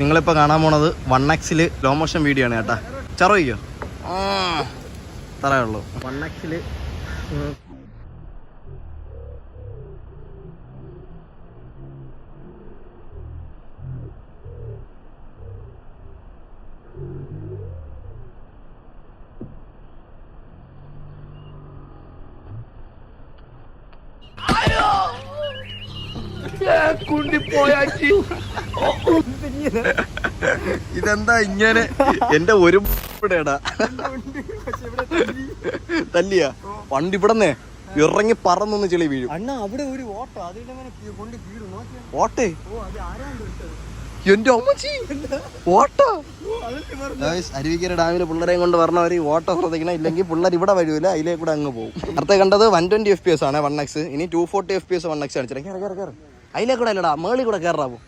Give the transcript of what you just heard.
നിങ്ങളിപ്പോൾ കാണാൻ പോണത് വൺ എക്സിൽ ലോ മോഷൻ വീഡിയോ ആണ് കേട്ടാ. ചറവയ്ക്കോ അത്രേ ഉള്ളൂ. വൺ എക്സിൽ ഇതെന്താ ഇങ്ങനെ? എന്റെ ഒരു ഇവിടെടാ തല്ലിയാ? പണ്ട് ഇവിടന്നേ. ഇറങ്ങി പറന്നൊന്ന് ചെളി വീഴും. അണ്ണ അവിടെ ഒരു ഓട്ടോ എന്റെ അമ്മച്ചി. ഓട്ടോ? അരുവിക്കര ഡാമിൽ പിള്ളേരെയും കൊണ്ട് പറഞ്ഞവർ ഈ ഓട്ടോ ശ്രദ്ധിക്കണം. ഇല്ലെങ്കിൽ പിള്ളേർ ഇവിടെ വരൂല അതിലേ കൂടെ അങ്ങ് പോകും. അടുത്ത കണ്ടത് one twenty F P S ആണ് വൺ എക്സ് ഇനി two forty F P S one X കാണിച്ചിട്ട് കയറി കയറി കയറി. അതിലേ കൂടെ അല്ലടാ മേളിൽ കൂടെ കയറാവോ